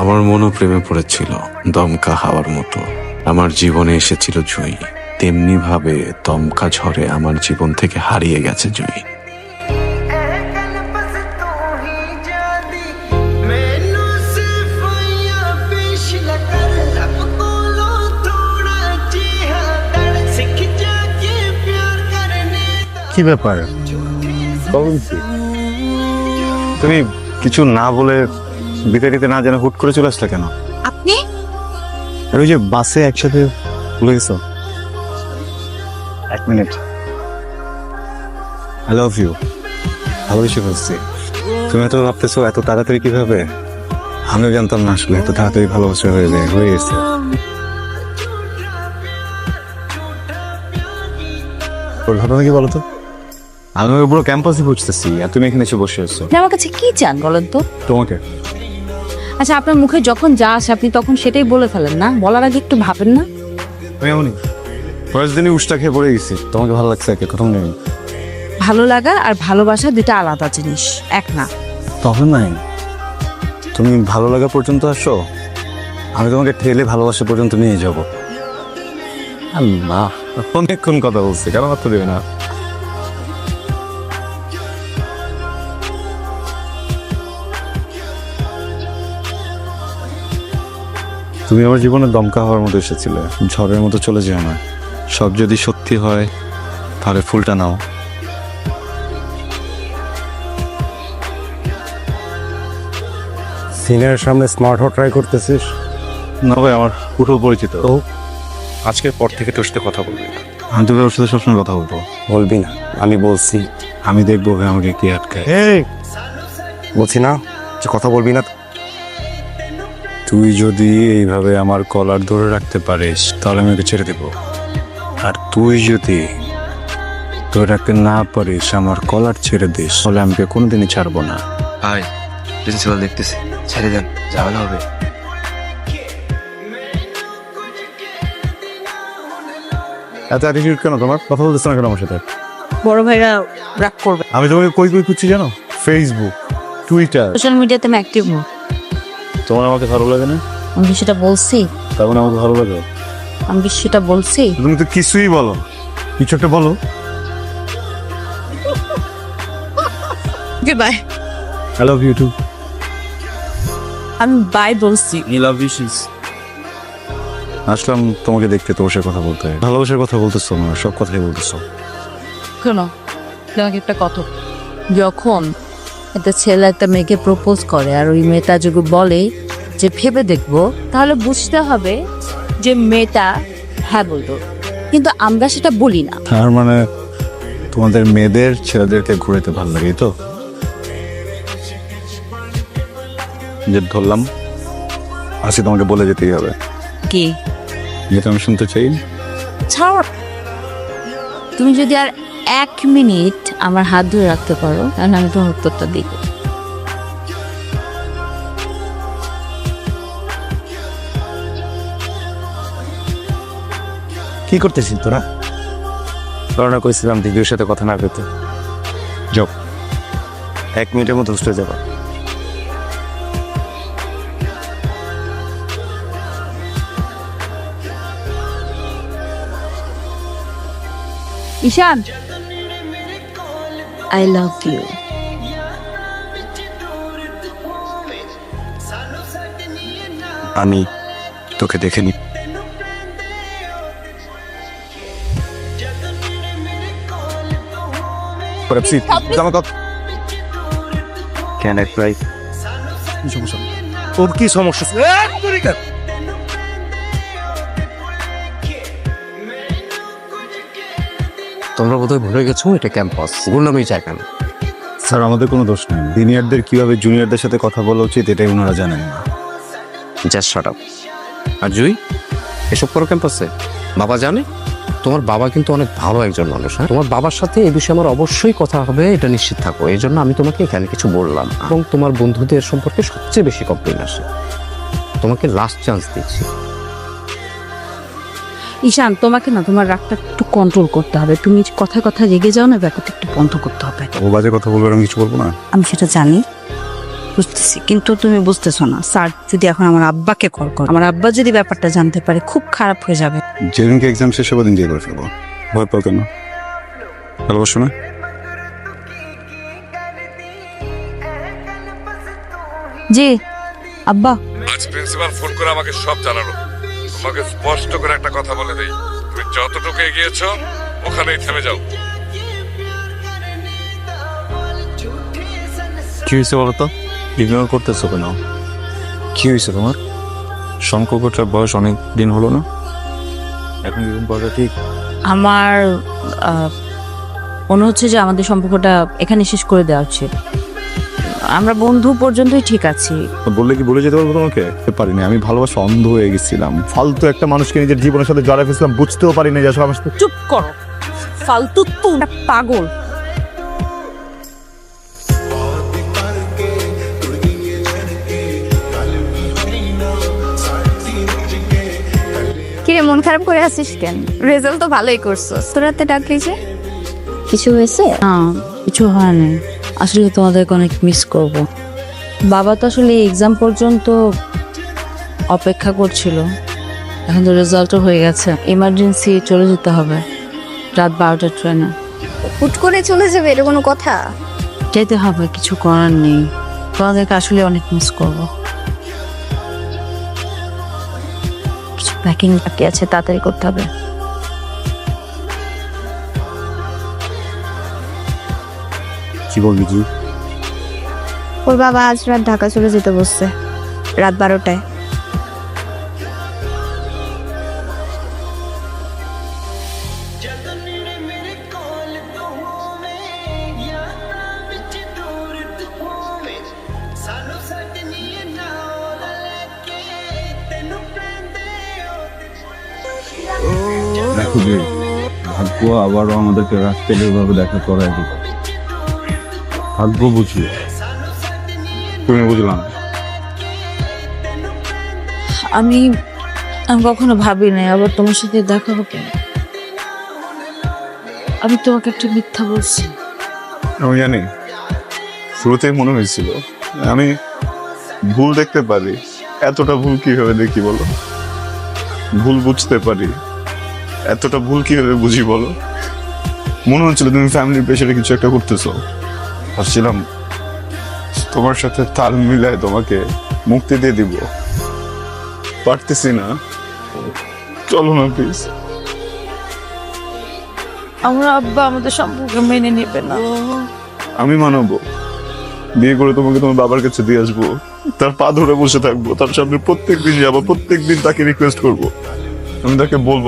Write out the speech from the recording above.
আমার মনও প্রেমে পড়েছিল দমকা হাওয়ার মতো। আমার জীবনে এসেছিল জয়ী তেমনিভাবে দমকা ঝড়ে আমার জীবন থেকে হারিয়ে গেছে জুঁই। কি ব্যাপার? তুমি কিছু না বলে বিকারিতে না জানা হুট করে চলে আসলে কেন? আপনি? আর ওই যে বাসে একসাথে ভুলে গেছো। এক মিনিট। আই লাভ ইউ ভালোবেসে ফেলছি তুমি এত ভাবতেছো এত তাড়াতাড়ি কীভাবে? আমিও জানতাম না আসলে এত তাড়াতাড়ি ভালোবাসা হয়ে যায় হয়ে গেছে। ওর ঘটনা কি বলো তো আমি পুরো ক্যাম্পাসে বুঝতেছি আর তুমি এখানে এসে বসে আছো। আমার কাছে কি চান বলেন তো? তোমাকে। আচ্ছা আপনার মুখে যখন যা আসে আপনি তখন সেটাই বলে ফেলেন না? বলার আগে একটু ভাবেন না? আমি এমনই। ফার্স্ট দিনই উষ্টা খেয়ে পড়ে গেছি। তোমাকে ভালো লাগছে একে প্রথম দিন ভালো লাগা আর ভালোবাসা দুটো আলাদা জিনিস এক না। তখন নাই। তুমি ভালো লাগা পর্যন্ত আসো। আমি তোমাকে ঠেলে ভালোবাসা পর্যন্ত নিয়ে যাব। আল্লাহ অনেকক্ষণ কথা বলছি কেন মাত্র দেবে না। তুমি আমার জীবনে দমকা হওয়ার মতো এসেছিলে। ঝড়ের মতো চলে যেও না। সব যদি সত্যি হয় তাহলে ফুলটা নাও। সিনিয়রের সামনে স্মার্ট হওয়া ট্রাই করতেছিস? না ভাই আমার পুরো পরিচিত। তো আজকের পর থেকে তোর সাথে কথা বলবি না। আমি তো ওর সাথে সবসময় কথা বলব। বলবি না আমি বলছি। আমি দেখব ভাই আমাকে কে আটকায়। বলছি না যে কথা বলবি না। তুই যদি এইভাবে আমার কলার ধরে রাখতে পারিস তাহলে আমি ওকে ছেড়ে দেব। আর তুই যদি ধরে রাখতে না পারিস আমার কলার ছেড়ে দিস তাহলে আমি তোকে কোনোদিনই ছাড়বো না। ভাই প্রিন্সিপাল দেখতেছি। ছেড়ে দেন ঝামেলা হবে। এত অ্যাটিটিউড কেন তোমার? কথা বলতেছ না কেন আমার সাথে? বড় ভাইরা রাগ করবে। আমি তোমাকে কই কই খুঁজছি জানো? ফেসবুক টুইটার সোশ্যাল মিডিয়াতে আমি অ্যাক্টিভ তোমার আমাকে ভালো লাগে না? আমি কি সেটা বলছি? তার মানে আমাকে ভালো লাগে। আমি কি সেটা বলছি? তুমি তো কিছুই বলো। কিছু একটা বলো। Bye I love you too আমি বাই বলছি। লাভ ইউ আসলাম তোমাকে দেখতে তোমার সাথে কথা বলতে। ভালোবাসার কথা বলতেছো না সব কথাই বলতেছো। কেন? তোমাকে একটা কথা যখন একটা ছেলে একটা মেয়েকে প্রপোজ করে আর ওই মেয়েটা যদি বলে যে ভেবে দেখব তাহলে বুঝতে হবে যে মেয়েটা হ্যাঁ বলতো। কিন্তু আমরা সেটা বলি না। তার মানে তোমাদের মেয়েদের ছেলেদেরকে ঘুরাইতে ভালো লাগে তো? যে ধরলাম আজকে তোমাকে বলে যেতেই হবে। কি? যেটা আমি শুনতে চাই। ছাড়। তুমি যদি আর এক মিনিট আমার হাত ধরে রাখতে পারো তাহলে আমি তোমার উত্তরটা দিব। কি করতেছিস তোরা? করোনা কইছিলাম দিদির সাথে কথা না পেতে যাও। এক মিনিটের মতো হোস্টেল যাবা। ঈশান আই লাভ ইউ আমি তোকে দেখে নি। জামা কত ক্যান আই ট্রাই তোর কি সমস্যা? তোমরা বোধহয় ভুলে গেছো এটা ক্যাম্পাস গুন্ডামি জায়গা না স্যার আমাদের কোনো দোষ নেই। সিনিয়রদের কীভাবে জুনিয়রদের সাথে কথা বলা উচিত এটাই ওনারা জানেন না। জাস্ট শাট আপ আর জুই এসব করো ক্যাম্পাসে বাবা জানে তোমার বাবা কিন্তু অনেক ভালো একজন মানুষ হ্যাঁ? তোমার বাবার সাথে এই বিষয়ে আমার অবশ্যই কথা হবে এটা নিশ্চিত থাকো। এই জন্য আমি তোমাকে এখানে কিছু বললাম। এবং তোমার বন্ধুদের সম্পর্কে সবচেয়ে বেশি কমপ্লেন আসে। তোমাকে লাস্ট চান্স দিচ্ছি। ঈশান তোমাকে না তোমার রাগটা একটু কন্ট্রোল করতে হবে। তুমি কথায় কথা রেগে যাও না ব্যাপারটা একটু বন্ধ করতে হবে। ও বাজে কথা বলবে আমি কিছু বলব না? আমি সেটা জানি বুঝতেছি কিন্তু তুমি বুঝতেছো না। স্যার যদি এখন আমার আব্বাকে কল করে আমার আব্বা যদি ব্যাপারটা জানতে পারে খুব খারাপ হয়ে যাবে। যেদিনকে এক্সাম শেষ হবে দিন বিয়ে করে ফেলব। ভয় পাও কেন? ভালোবাসো না? জি আব্বা। আজ প্রিন্সিপাল ফোন করে আমাকে সব জানালো। তোমাকে স্পষ্ট করে একটা কথা বলে দেই। তুমি যতটুকু এগিয়েছো ওখানেই থেমে যাও। কি হয়েছে বলো তো? ইগনোর করতেছো কেন? কি হয়েছে তোমার? শঙ্করটার বয়স অনেক দিন হলো না? এখন করা ঠিক? আমার মনে হচ্ছে যে আমাদের সম্পর্কটা এখানে শেষ করে দেওয়া উচিত। আমরা বন্ধু পর্যন্তই ঠিক আছি। বললে কি বলে যেতে পারব তোমাকে? পারিনি আমি ভালোবাসা অন্ধ হয়ে গেছিলাম। ফালতু একটা মানুষকে নিজের জীবনের সাথে জড়াই ফেলছিলাম বুঝতেও পারিনি যে আসলে আমার সাথে চুপ করো। ফালতু তো পাগল। কিরে মন খারাপ করে আছিস কেন? রেজাল্ট তো ভালোই করছ তোরাতে ডাকলি যে? কিছু হয়েছে? না কিছু হয়নি। আসলে তোমাদেরকে অনেক মিস করব। বাবা তো আসলে এক্সাম পর্যন্ত অপেক্ষা করছিল। এখন তো রেজাল্টও হয়ে গেছে। ইমার্জেন্সি চলে যেতে হবে। রাত বারোটার ট্রেনে হুট করে চলে যাবে এটা কোনো কথা? যেতে হবে কিছু করার নেই। তোমাদেরকে আসলে অনেক মিস করব। প্যাকিং বাকি আছে তাড়াতাড়ি করতে হবে। কি বলবি তুই? ওর বাবা আজ রাত ঢাকা চলে যেতে বসছে রাত বারোটায়। দেখো যে ভাগ্য আবারও আমাদেরকে রাস্তায় এভাবে দেখা করায় দিল। ভাগ্য বুঝি। তুমি বুঝলাম আমি আমি কখনো ভাবি নাই আবার তোমার সাথে দেখা হবে আমি তোমাকে একটা মিথ্যা বলছি। আমি জানি শুরুতেই মনে হয়েছিল আমি ভুল দেখতে পারি। এতটা ভুল কীভাবে দেখি বলো? ভুল বুঝতে পারি। এতটা ভুল কীভাবে বুঝি বলো? মনে হচ্ছিল তুমি ফ্যামিলির প্রেশারে কিছু একটা করতেছো। ভাবছিলাম তোমার সাথে তাল মিলায় তোমাকে মুক্তি দিয়ে দিব। পারতেছি না। চলো না প্লিজ আমরা আব্বা আমাদের সম্পর্ক মেনে নেবে না। আমি মানবো। বিয়ে করে তোমাকে তোমার বাবার কাছে দিয়ে আসব। তার পা ধরে বসে থাকব। তার সামনে প্রত্যেক দিন যাব প্রত্যেক দিন তাকে রিকোয়েস্ট করব। আমি তাকে বলব